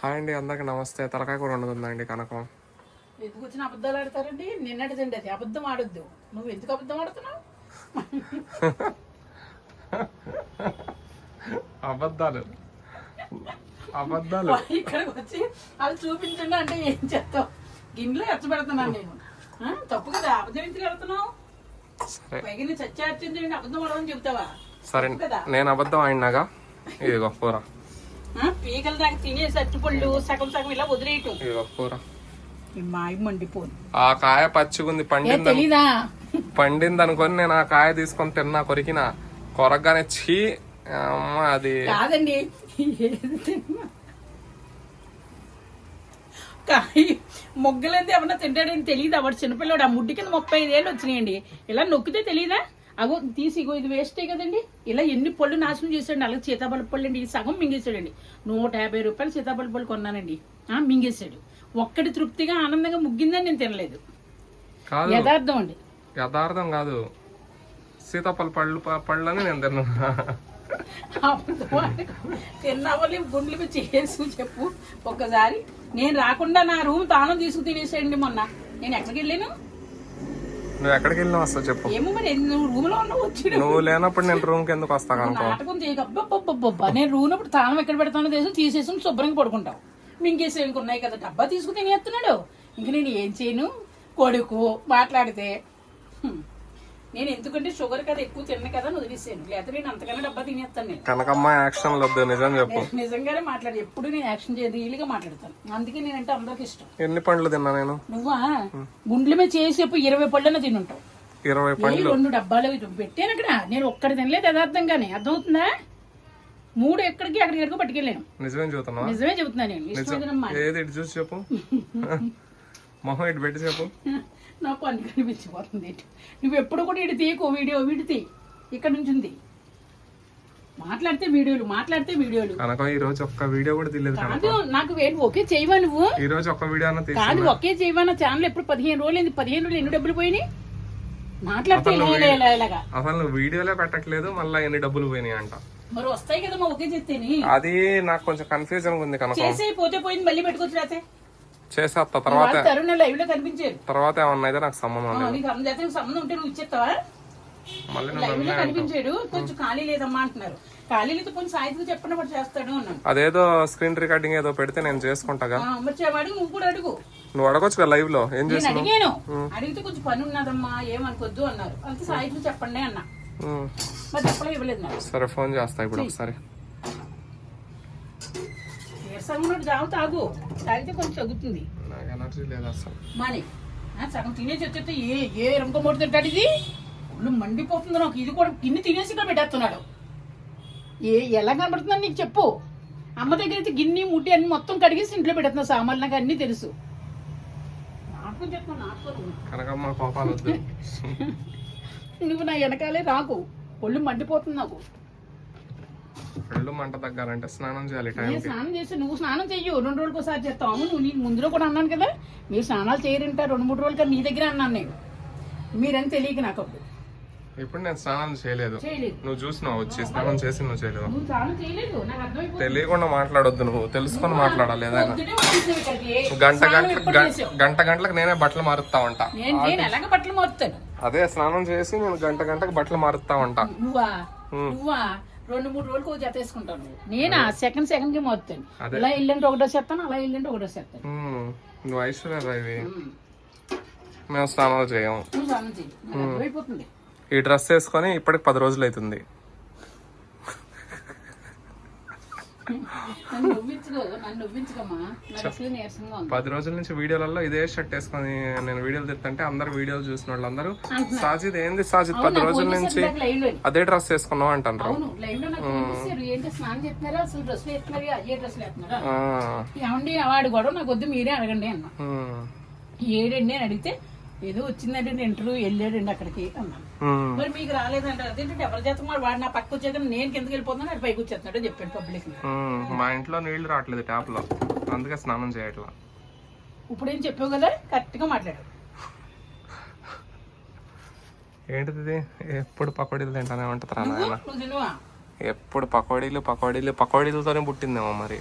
Hi అండి అందరికి నమస్తే. తలకాయ కూర వండుతుందండి కనకం. ఎందుకు వచ్చిన అబద్ధాలు ఆడతారండి? నిన్నటిదండి అది. అబద్ధం ఆడొద్దు. నువ్వు ఎందుకు అబద్ధం ఆడుతున్నావు? అబద్ధాలు. అబద్ధాలు. ఇక్కడికి వచ్చి అది చూపించండి అంటే ఏం చేస్తావు? గిన్నెలో ఎచ్చబెడుతున్నాను నేను. తప్పు కదా. అబద్ధం ఎందుకు ఆడుతున్నావు? పైగా నీ చచ్చార్చింది అబద్ధం ఆడమని చెబుతావా సరే. నేను అబద్ధం ఆడినాగా? ఇదిగో ఆ, పీకల దాకా తినేసి అట్టుపళ్ళు సగం సగం ఇలా వదిలేయటం. ఇదిగో కూర. ఈ మాయ మండిపోను. ఆ కాయ పచ్చిగుంది ఏ పండింది తెలీదా? పండింది అనుకొని నేను ఆ కాయ తీసుకొని తిన్నా కొరికిన. కొరగానే చీ అమ్మ అది. కాదండి. ఏది తిన్నా కాయ మొగ్గలంతా ఏమన్నా తింటాడని తెలియదు వాడు చిన్నపిల్లడు ఆ ముడ్డి కింద ముప్పై ఐదేళ్ళు వచ్చినాయండి. ఇలా నొక్కితే తెలియదా అగో తీసి ఇగో ఇది వేస్టే కదండి. ఇలా ఎన్ని పళ్ళు నాశనం చేశాడు అలాగే సీతాఫల పళ్ళు అండి సగం మింగేశాడండి. నూట యాభై రూపాయలు సీతాఫల పళ్ళు కొన్నానండి. ఆ, మింగేశాడు. ఒక్కటి తృప్తిగా ఆనందంగా ముగ్గిందని నేను తినలేదు. యథార్థం అండి. యథార్థం కాదు. సీతాఫల పళ్ళు పళ్ళని నేను తిన్నా. తిన్నావని గుండెలు మీద చేసి చెప్పు. ఒక్కసారి. నేను రాకుండా నా రూమ్ తాళం తీసుకు తినేసేయండి మొన్న. నేను ఎక్కడికి వెళ్ళాను? నువ్వు ఎక్కడికి వెళ్ళినావు వస్తా చెప్పు. ఏమో మరి నువ్వు రూమ్లో ఉన్నావు వచ్చి నువ్వు లేనప్పుడు నేను రూమ్కి ఎందుకు వస్తా కనుకో. నాటకం చేయక. అబ్బబ్బబ్బబ్బబ్బా నేను రూనప్పుడు తాళం ఎక్కడ పెడతానో తెలిసి తీసేసి శుభ్రంగా పడుకుంటావు. మింగేసి ఉన్నాయి కదా డబ్బా తీసుకు తినేస్తున్నాడు. ఇంక నేను ఏం చేయను? కొడుకు మాట్లాడితే. నేను ఎందుకంటే షుగర్ కదా ఎక్కువ తిన్న కదా వదిలేసాను. లేకపోతే నేను అంతకన్నా డబ్బా తినేస్తాను నేను. కనకమ్మ యాక్షన్ నిజం చెప్పు. నిజంగానే మాట్లాడు ఎప్పుడు నేను యాక్షన్ చేయదు రీల్గా మాట్లాడతాను. అందుకే నేనంటే అందరికి ఇష్టం. ఎన్ని పండ్లు తిన్నా నేను? నువ్వా? గుండెల మీద చేసి ఎప్పుడు ఇరవై పళ్ళన తినుంటావు. ఇరవై పండ్లు. రెండు డబ్బాలు పెట్టాను అక్కడ. నేను ఒక్కడి తినలేదు యథార్థంగానే. అర్థమవుతుందా? మూడు ఎక్కడికి అక్కడికి ఎక్కడికో పట్టుకెళ్ళాను. నిజమేం చూస్తున్నావా నిజమే చెబుతున్నాను నేను. ఏది ఇటు చూసి చెప్పు. మొహం ఇటు పెట్టి చెప్పు. నాకు అన్ని కనిపించిపోతుంది. నువ్వు ఎప్పుడు కూడా ఇటు తీయకు వీడియో వీడి తీ. ఇక్కడ నుంచి ఉంది. మాట్లాడితే వీడియోలు మాట్లాడితే వీడియోలు. కనకం ఈ రోజు ఒక్క వీడియో కూడా తెలియదు కాదు నాకు వేడి ఒకే చేయవా నువ్వు? ఈ రోజు ఒక్క వీడియో అన్న కాదు ఒకే చేయవా నా ఛానల్ ఎప్పుడు పదిహేను రోజులు అయింది? పదిహేను రోజులు ఎన్ని డబ్బులు పోయినాయి? మాట్లాడితే అసలు నువ్వు వీడియోలే పెట్టట్లేదు మళ్ళీ ఎన్ని డబ్బులు పోయినాయి అంట. మరి వస్తాయి కదా మా ఒకే చెప్తేని అది నాకు కొంచెం కన్ఫ్యూజన్ ఉంది కనకం. చేసే పోతే పోయింది మళ్ళీ పెట్టుకోవచ్చు చేసేస్తా తర్వాత తరుణ లైవ్లో కనిపించారు. తర్వాత ఏమన్నా అయితే నాకు సంబంధం లేదు సంబంధం ఉంటే నువ్వు ఇచ్చేస్తావా? మళ్ళీ నువ్వు లైవ్లో కనిపించాడు. కొంచెం ఖాళీ లేదమ్మా అంటున్నారు. ఖాళీ లేదు కొంచెం సాయంత్రం చేస్తాడు అదేదో స్క్రీన్ రికార్డింగ్ ఏదో పెడితే నేను చేసుకుంటాగా నువ్వు కూడా అడుగు. నువ్వు అడగొచ్చు కదా లైవ్లో ఏం నేను చేసి అడిగాను. అడిగితే కొంచెం పని ఉన్నదమ్మా ఏమనుకోద్దు అన్నారు. అంతే సాయంత్రం చెప్పండి అన్న. మరి ఇవ్వలేదు సరే ఫోన్ చేస్తా ఇప్పుడు ఒకసారి. ఉన్నట్టు జావ తాగు తాగితే కొంచెం తగ్గుతుంది. నాకు ఎనర్జీ లేదు అసలు. మని. సగం తినేసి వచ్చేస్తే ఏ ఏ రంగ మూడు తింటాడు ఇది? ఒళ్ళు మండిపోతుంది నాకు. ఇది కూడా గిన్నె తినేసి ఇక్కడ పెట్టేస్తున్నాడు. ఏ ఎలా కనబడుతుందని నీకు చెప్పు. అమ్మ దగ్గర అయితే గిన్నె ముట్టి అన్ని మొత్తం కడిగేసి ఇంట్లో పెడుతున్నా. సామాన్లు నాకు అన్ని తెలుసు. నువ్వు నా వెనకాలే రాకు. ఒళ్ళు మండిపోతుంది నాకు. ఒళ్ళు మంట తగ్గాలంటే స్నానం చేయాలి టైం నేను స్నానం చేసి నువ్వు స్నానం చెయ్యు. రెండు రోజులకు ఒకసారి చేస్తావు. నువ్వు నీకు ముందులో కూడా అన్నాను కదా. మీరు స్నానాలు చేయరంట. రెండు మూడు రోజులు కదా నీ దగ్గర అన్నాను నేను. మీరని తెలియక నాకు ఇప్పుడు నేను స్నానం చేయలేదు. నువ్వు చూసినావు వచ్చి స్నానం చేసి నువ్వు చేయలేదు. తెలియకుండా మాట్లాడొద్దు నువ్వు. తెలుసుకొని మాట్లాడాలి ఏదైనా. గంట గంట గంట- గంటలకు నేనే బట్టలు మారుతా ఉంటా. బట్టలు మారుతాను? అదే స్నానం చేసి నేను గంట గంటకు బట్టలు మారుతా ఉంటా. రెండు మూడు రోజులకు ఒక జత వేసుకుంటావు నువ్వు నేనా సెకండ్ సెకండ్కి మారుతాను ఇలా ఇల్లంటే ఒకటో చేస్తాను అలా ఇల్లంటే ఒకటో చేస్తాను. ఉమ్, నువ్వు ఐశ్వర్య ఇవి? మేము. స్నానాలు చేయము అర్థమైపోతుంది. ఈ డ్రెస్ వేసుకొని ఇప్పటికి పది రోజులు అవుతుంది నన్ను నవ్వించుకో నన్ను నవ్వించుకోమ్మా నాకు అసలు నీరసంగా ఉంది పది రోజుల నుంచి వీడియోలలో ఇదే షర్ట్ వేసుకొని నేను వీడియోలు తింటుంటే అందరు వీడియోలు చూసిన వాళ్ళందరూ సాజిద్ ఏంది సాజిద్ పది రోజుల నుంచి అదే డ్రెస్ వేసుకున్నావు అంటారు ఏమండి వాడు గొడవ నాకు వద్దు మీరే అడగండి అన్న. ఏడండి అని అడిగితే ఏదో వచ్చిందండి ఇంటర్వ్యూ వెళ్ళాడండి అక్కడికి అన్నాను. మరి మీకు రాలేదంటారు. అదేంటంటే ఎవరి చేత వాడు? వాడు నా పక్క వచ్చేది నేను కిందకి వెళ్ళిపోతున్నాను వాడు పైకి వచ్చేస్తున్నాడు చెప్పాడు పబ్లిక్ మా ఇంట్లో నీళ్ళు రావట్లేదు ట్యాప్లో. అందుకే స్నానం చేయట్లా. ఇప్పుడు ఏం చెప్పావు కదా? కరెక్ట్గా మాట్లాడు. ఏంటిది? ఎప్పుడు పకోడీలు తింటానే తినువా? ఎప్పుడు పకోడీలు పకోడీలు పకోడీలతోనే పుట్టిందేమో మరి.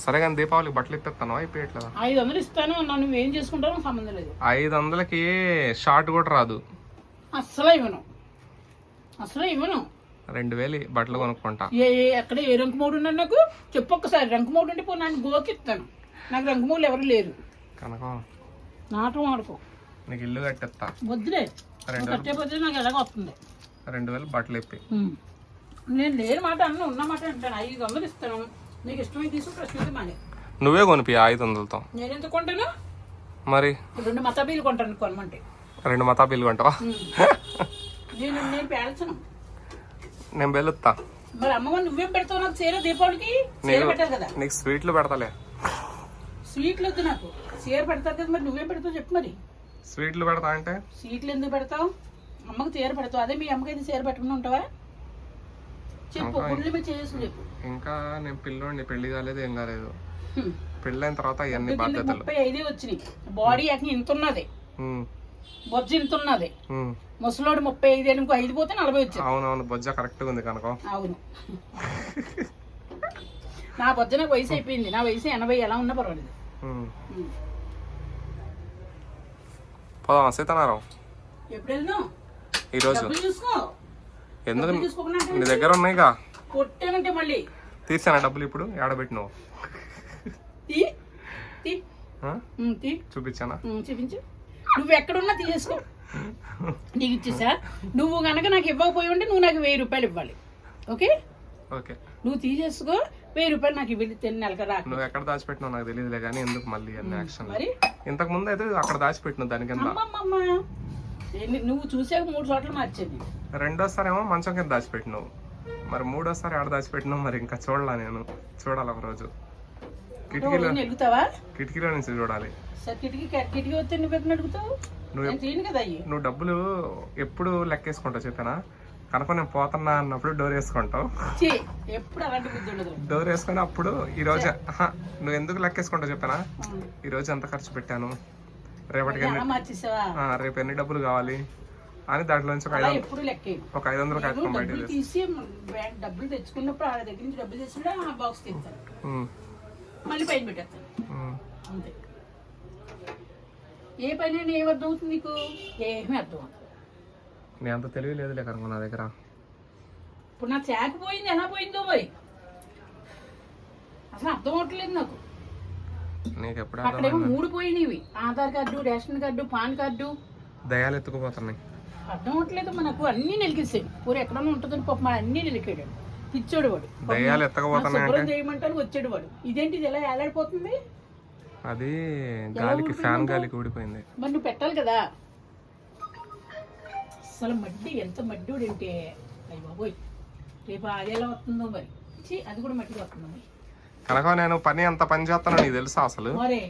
సరే కానీ దీపావళికి బట్టలు ఇప్పిస్తాను అయిపోయట్లేదా ఐదు వందలు ఇస్తాను నన్ను నువ్వేం చేసుకుంటానో సంబంధం లేదు. ఐదు వందలకి షార్ట్ కూడా రాదు. అస్సలు ఇవ్వను. అసలు ఇవ్వను. రెండు వేలు బట్టలు కొనుక్కుంటా. ఏ ఏ- ఎక్కడ ఏ రంకు మూడు ఉన్నాడు నాకు? చెప్పు ఒక్కసారి రంకు మూడు ఉంటే పో నన్ను గోకిస్తాను నాకు రంకు మూడు ఎవరు లేరు. కనకం. నాటకం ఆడుకో. నీకు ఇల్లు కట్టిస్తా వద్దులే. కట్టే పోతే నాకు ఎలాగ వస్తుంది. రెండు వేలు బట్టలు ఇప్పి. నేను లేని మాట అన్న ఉన్న మాట అంటాను. ఐదు వందలు ఇస్తాను. నీకు ఇష్టమైంది తీసుకు ప్రశ్న మానే. నువ్వే కొనిపి ఐదు వందలతో. నేను ఎంత కొంటాను? మరి? రెండు మతాబీలు కొంటాను కొనమంటే. రెండు మతాబీలు కొంటావా. నేను నేను పేల్చను. నేను వెళ్తా మరి అమ్మమ్మ నువ్వేం పెడతావు నాకు చీర దీపావళికి? చీర పెట్టాలి కదా. నీకు స్వీట్లు పెడతలే. స్వీట్లు వద్దు నాకు. చీర పెడతారు కదా మరి నువ్వేం పెడతావు చెప్పు మరి. స్వీట్లు పెడతా అంటే? స్వీట్లు ఎందుకు పెడతావు? అమ్మకి చీర పెడతావు. అదే మీ అమ్మకైతే చీర పెట్టకుండా ఉంటావా? చెప్పు గుళ్ళు మీద చేసి చెప్పు. ఇంకా నేను పిల్లోడిని పెళ్ళి కాలేదు ఏం కాలేదు. పెళ్ళైన తర్వాత ఇవన్నీ బాధ్యతలు. ముప్పై ఐదే వచ్చినాయి. బాడీ ఏకంగా ఇంత ఉన్నది బొజ్జ ఇంత ఉన్నది. ముసలోడు ముప్పై ఐదు ఇంకో ఐదు పోతే నలభై వచ్చింది. అవునవును బొజ్జ కరెక్ట్గా ఉంది కనుక. అవును. నా బొజ్జ నాకు వయసు అయిపోయింది. నా వయసు ఎనభై ఎలా ఉన్నా పర్వాలేదు. ఉమ్. ఉమ్. పోదామా సీతారాం? ఎప్పుడు వెళ్దాం ఈరోజు చూసుకో. ఎందుకు నీ దగ్గర ఉన్నాయిగా? కొట్టానంటే మళ్ళీ. తీసానా డబ్బులు ఇప్పుడు? ఏడబెట్టినావు? చూపించానా? చూపించు. నువ్వు ఎక్కడున్నా తీసేసుకో. నీకు ఇచ్చేసా? నువ్వు గనక నాకు ఇవ్వకపోయి ఉంటే నువ్వు నాకు వెయ్యి రూపాయలు ఇవ్వాలి. ఓకే? ఓకే. నువ్వు తీసేసుకో వెయ్యి రూపాయలు నాకు ఇవ్వాలి తిన్న నెలక రాక. నువ్వు ఎక్కడ దాచిపెట్టినావు నాకు తెలియదులే కానీ ఎందుకు మళ్ళీ అన్ని యాక్షన్ మరి? ఇంతకు ముందు అయితే అక్కడ దాచిపెట్టినావు దాని కింద అమ్మమ్మమ్మ ఏంది, నువ్వు చూసాక మూడు చోట్ల మార్చాను రెండోసారి ఏమో మంచం కింద దాచిపెట్టినావు. మరి మూడోసారి ఆడ దాచిపెట్టినావు మరి ఇంకా చూడాలా నేను. చూడాలి ఒక రోజు కిటికీలో కిటికీలో నుంచి చూడాలి. నువ్వు డబ్బులు ఎప్పుడు లెక్కేసుకుంటావు చెప్పానా కనుక నేను పోతున్నా అన్నప్పుడు డోర్ వేసుకుంటావు. డోర్ వేసుకుని అప్పుడు ఈ రోజు నువ్వు ఎందుకు లెక్కేసుకుంటావు చెప్పానా. ఈ రోజు ఎంత ఖర్చు పెట్టాను? రేపటికి రేపు ఎన్ని డబ్బులు కావాలి? అని దాంట్లో నుంచి ఒక ఐదు ఒక ఐదు వందలు కట్టుకొని బయట తీసి. బ్యాంక్ డబ్బులు తెచ్చుకున్నప్పుడు ఆ దగ్గర నుంచి డబ్బులు తెచ్చుకుంటే ఆ బాక్స్ తీస్తాను మళ్ళీ పైన పెట్టేస్తాను. అంతే. ఏ పని ఏం అర్థం అవుతుంది నీకు? ఏమీ అర్థం అవుతుంది నీ అంత తెలివి లేదులే కనుక నా దగ్గర. ఇప్పుడు నా చాక్ పోయింది ఎలా పోయిందో పోయి అసలు అర్థం అవట్లేదు నాకు. నీకు ఎప్పుడు అక్కడేమో మూడు పోయినవి. Aadhaar card ration card PAN card. దయాలు ఎత్తుకుపోతున్నాయి. అర్థం అవట్లేదు మనకు అన్ని నిలికేసాయి. పూర ఎక్కడన్నా ఉంటుందని పాప మన అన్ని నిలికాడు పిచ్చోడు వాడు దయ్యాలు శుభ్రం చేయమంటాను వచ్చాడు వాడు ఇదేంటి ఇది ఎలా ఏలాడిపోతుంది? అది గాలికి ఫ్యాన్ గాలికి ఊడిపోయింది. మరి నువ్వు పెట్టాలి కదా. అసలు మడ్డి ఎంత మడ్డి అంటే అయ్యి బాబోయ్ రేపు అది ఎలా వస్తుందో మరి. అది కూడా మట్టిగా వస్తుందో కనుక నేను పని ఎంత పని చేస్తానో నీకు తెలుసా అసలు? మరే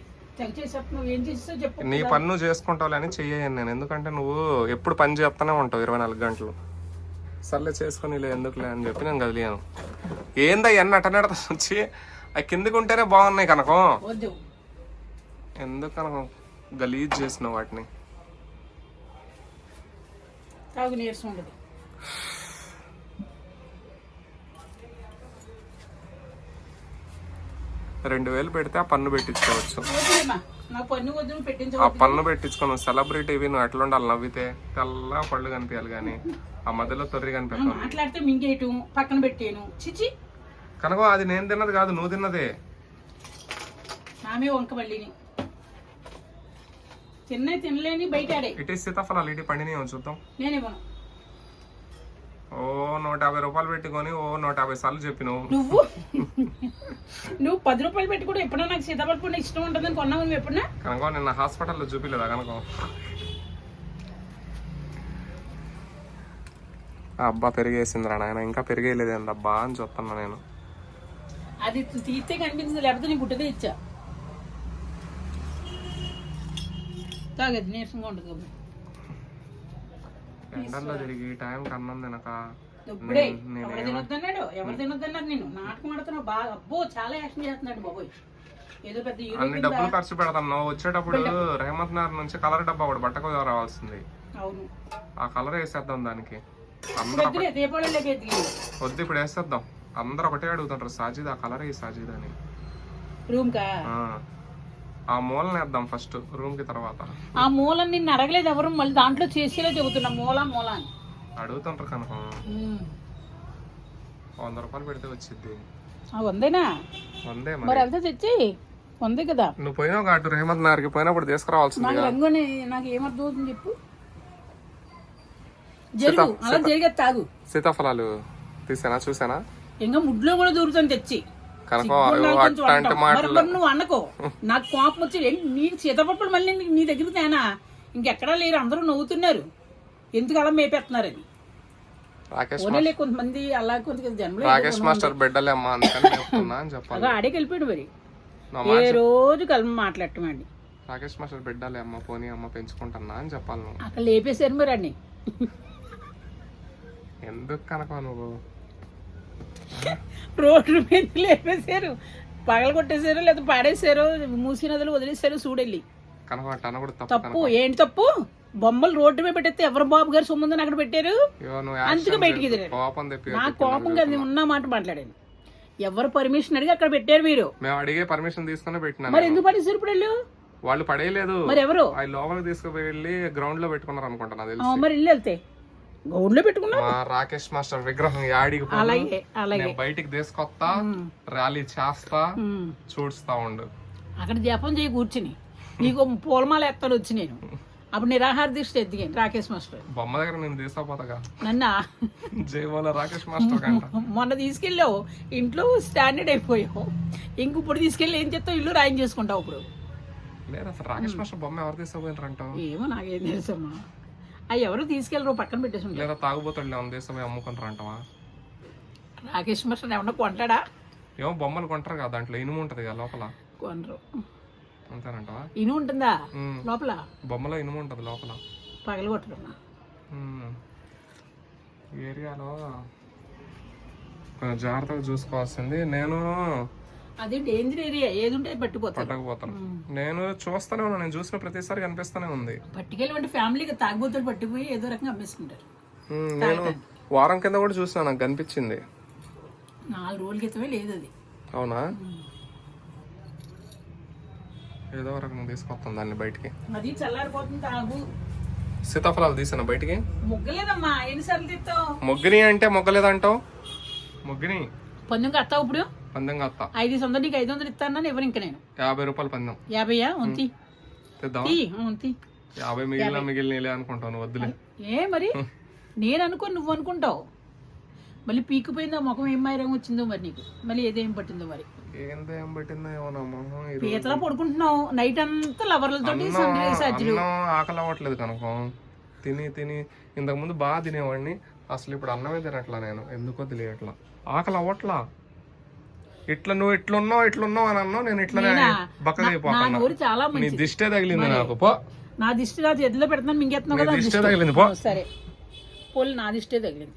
నువ్వు ఏం చెప్పు నీ పని నువ్వు చేసుకుంటావు అని చెయ్యను నేను. ఎందుకంటే నువ్వు ఎప్పుడు పని చేస్తానే ఉంటావు ఇరవై నాలుగు గంటలు. సర్లే చేసుకొని లే ఎందుకులే అని చెప్పి నేను కదిలియాను. ఏందా ఎన్న అటనడత వచ్చి? అవి కిందకి ఉంటేనే బాగున్నాయి కనకం. వద్దు. ఎందుకు కనకం? గలీజ్ చేసినావు వాటిని. తాగు నీరసం ఉండదు. రెండు వేలు పెడితే ఆ పన్ను పెట్టించుకోవచ్చు. ఆ పన్ను పెట్టించుకోను. సెలబ్రిటీవి నువ్వు ఎట్లా ఉండాలి నవ్వితే. తెల్ల పళ్ళు కనిపించాలి కానీ ఆ మధ్యలో తొర్రి మింగేయటం పక్కన పెట్టేను చిచి కనుక అది నేను తిన్నది కాదు నువ్వు తిన్నదే. తిన్నే తినలేని ఇటు సీతాఫలాలు ఇటు చూద్దాం. ఓ నూట యాభై రూపాయలు పెట్టుకొని ఓ నూట యాభై సార్లు చెప్పినావు. నువ్వు? నువ్వు పది రూపాయలు పెట్టి కూడా ఎప్పుడన్నా నాకు పండు ఇష్టం ఉంటుందని కొన్నావు నువ్వు ఎప్పుడన్నా కనుక నిన్న హాస్పిటల్లో చూపిలేదా కనుక? అబ్బా పెరిగేసిందిరా నాయన. ఇంకా పెరిగేయలేదు అబ్బా అని చూస్తున్నా నేను. అది తీస్తే కనిపించింది లేకపోతే నీ గుడ్డదే ఇచ్చా. తాగదు నీరసంగా ఉండదు కాబట్టి. ఎండల్లో తిరిగి టైం కన్నం తినక ఇప్పుడే ఎవరు తినొద్దన్నాడు? ఎవరు తినొద్దన్నారు నేను నాటకం ఆడుతున్నావు బాగా అబ్బో చాలా యాక్షన్ చేస్తున్నాడు బాబోయ్. ఏదో పెద్ద అన్ని డబ్బులు ఖర్చు పెడతాం. నువ్వు వచ్చేటప్పుడు రెహమత్ నగర్ నుంచి కలర్ డబ్బా ఒకటి బట్టకు రావాల్సింది. అవును. ఆ కలర్ వేసేద్దాం దానికి. వద్దు ఇప్పుడు వేసేద్దాం. అందరూ ఒకటే అడుగుతుంటారు సాజిద్ ఆ కలర్ ఏ సాజిద్ అని. రూమ్ కా? ఆ. మూలని వేద్దాం ఫస్ట్ రూమ్కి తర్వాత. ఆ మూల నిన్ను అడగలేదు ఎవరు మళ్ళీ దాంట్లో చేసేలా చెబుతున్నా. మూల మూల అని. అడుగుతుంటారు కనుక. వంద రూపాయలు పెడితే వచ్చింది వందేనా? వందే మరి. అంతా తెచ్చి వందే కదా. నువ్వు పోయినావు కాటు రేహమత్ నగర్కి పోయినప్పుడు తీసుకురావాల్సింది నాకు రంగుని నాకు ఏమర్థం అవుతుంది చెప్పు. జరుగు అలా జరిగే తాగు. సీతాఫలాలు తీసానా చూసానా? ఇంకా ముడ్లో కూడా దూరుతాను తెచ్చి. అట్లాంటి మాటలు. నువ్వు అనుకో. నాకు కోపం వచ్చి నీ సీతపప్పులు మళ్ళీ నీ- దగ్గర తేనా? ఇంకెక్కడా లేరు అందరూ నవ్వుతున్నారు. ఎందుకు అలా మేపేస్తున్నారని. రాకేష్ ఓన్లీ కొంతమంది అలా కొంత జన్మలో రాకేష్ మాస్టర్ బిడ్డలే అమ్మా అని చెప్పాలి. ఆడేకి వెళ్ళిపోయాడు మరి. ఏ రోజు కలిసి మాట్లాడటమండి రాకేష్ మాస్టర్ బిడ్డలే అమ్మ పోనీ అమ్మ పెంచుకుంటున్నా అని చెప్పాలి అక్కడ లేపేశారు మరి అన్ని. ఎందుకు కనుక నువ్వు? రోడ్డు మీద లేపేశారు. పగల కొట్టేశారు లేదా పాడేశారు మూసి నదులు వదిలేశారు చూడెళ్ళి తప్పు ఏంటి తప్పు? బొమ్మలు రోడ్డు మీద పెట్టేస్తే ఎవరు బాబు గారు సొమ్ముందని అక్కడ పెట్టారు? అందుకే బయటికి నా కోపం కదా ఉన్న మాట మాట్లాడాను. ఎవరు పర్మిషన్ అడిగి అక్కడ పెట్టారు మీరు? మేము అడిగే పర్మిషన్ తీసుకుని పెట్టినాను మరి ఎందుకు పడేసారు ఇప్పుడు వెళ్ళు? వాళ్ళు పడేయలేదు. మరి ఎవరు? లోపలికి తీసుకువెళ్ళి గ్రౌండ్లో పెట్టుకున్నారు అనుకుంటా నాకు ఆ, తెలిసి. మరి ఇల్లు వెళ్తే? గౌన్లో పెట్టుకున్నావు? మా రాకేష్ మాస్టర్ విగ్రహం యాడికి. అలాగే అలాగే. బయటికి తీసుకొస్తా ర్యాలీ చేస్తా ఉమ్. చూడుస్తా ఉండు. అక్కడ జపం చేయి కూర్చుని. నీకు పూలమాల ఎత్తాను వచ్చి నేను. అప్పుడు నిరాహార దీక్ష ఎదిగాను రాకేష్ మాస్టర్. బొమ్మ దగ్గర నేను తీసుకుపోతాగా నన్న? జయబోల రాకేష్ మాస్టర్ మొన్న తీసుకెళ్ళావు. ఇంట్లో స్టాండర్డ్ అయిపోయావు. ఇంక ఇప్పుడు తీసుకెళ్ళి ఏం చేస్తావు? ఇల్లు రాయం చేసుకుంటావు ఇప్పుడు. లేదు అసలు రాకేష్ మాస్టర్ బొమ్మ ఎవరు తీసుకుపోయినారంటావు ఏమో నాకేం తెలుసమ్మా. అవి ఎవరు తీసుకెళ్ళరు పక్కన పెట్టేసి ఉంటారు. లేదా తాగుబోతాడు ఏమన్నా తీసుకుపోయి అమ్ముకుంటారంటావా రాకేష్ మాస్టర్ ఏమన్నా కొంటాడా? ఏమో బొమ్మలు కొంటారు కదా దాంట్లో ఇనుము ఉంటది కదా లోపల. కొనరు అంతేనంటావా? ఇను ఉంటుందా. లోపల? బొమ్మలో ఇనుము ఉంటది లోపల. పగల కొట్టడం ఉమ్. ఈ ఏరియాలో జాగ్రత్తగా చూసుకోవాల్సింది. నేను అది డేంజర్ ఏరియా ఏది ఉంటే పట్టకపోతాను నేను చూస్తానే ఉన్నాను నేను చూసిన ప్రతిసారి కనిపిస్తానే ఉంది. పట్టుకెళ్ళి ఫ్యామిలీకి తాగుబోతులు పట్టిపోయి ఏదో రకంగా అమ్మేసుకుంటారు. ఉమ్, నేను వారం కింద కూడా చూసిన నాకు కనిపించింది. నాలుగు రోజుల క్రితమే లేదు అది. అవునా? ఏదో రకం తీసుకొస్తాం దాన్ని బయటికి. అది చల్లారిపోతుంది తాగు. సీతాఫలాలు తీసాను బయటికి. ముగ్గలేదమ్మా ఎన్నిసార్లు తిత్తావు మొగ్గిని అంటే మొగ్గలేదంటావు? మొగ్గిని. పందెం కత్తావు ఇప్పుడు? పందెం కత్తా ఐదు వందలు నీకు ఐదు వందలు ఇస్తానని ఎవరు ఇంక నేను. యాభై రూపాయలు పందెం. యాభైయా? ఉంతి యాభై మిగిలిన మిగిలినలే అనుకుంటాను వద్దులే. ఏ మరి? నేను అనుకో నువ్వు అనుకుంటావు. మళ్ళీ పీకిపోయిందో ముఖం ఏం మైరం వచ్చిందో మరి నీకు. మళ్ళీ ఏదేం పట్టిందో మరి. ఏందో పెట్టిందో పీతలా పడుకుంటున్నావు. నైట్ అంతా అన్నం ఆకలి అవ్వట్లేదు కనుక. తిని తిని. ఇంతకుముందు బాగా తినేవాడిని. అసలు ఇప్పుడు అన్నమే తినట్లా నేను. ఎందుకో తెలియట్లా. ఆకలి అవ్వట్లా. ఇట్లా నువ్వు ఇట్లున్నావు ఇట్లున్నావు అని అన్నావు నేను ఇట్లనే బక్కగా అయిపోతున్నా చాలా నీ దిష్టే తగిలింది నాకు పో. నా దిష్టి నా చేతిలో పెడుతున్నాను మింగేస్తున్నావు కదా దిష్టే. తగిలింది పో. సరే. పోలి నా దిష్టే తగిలింది.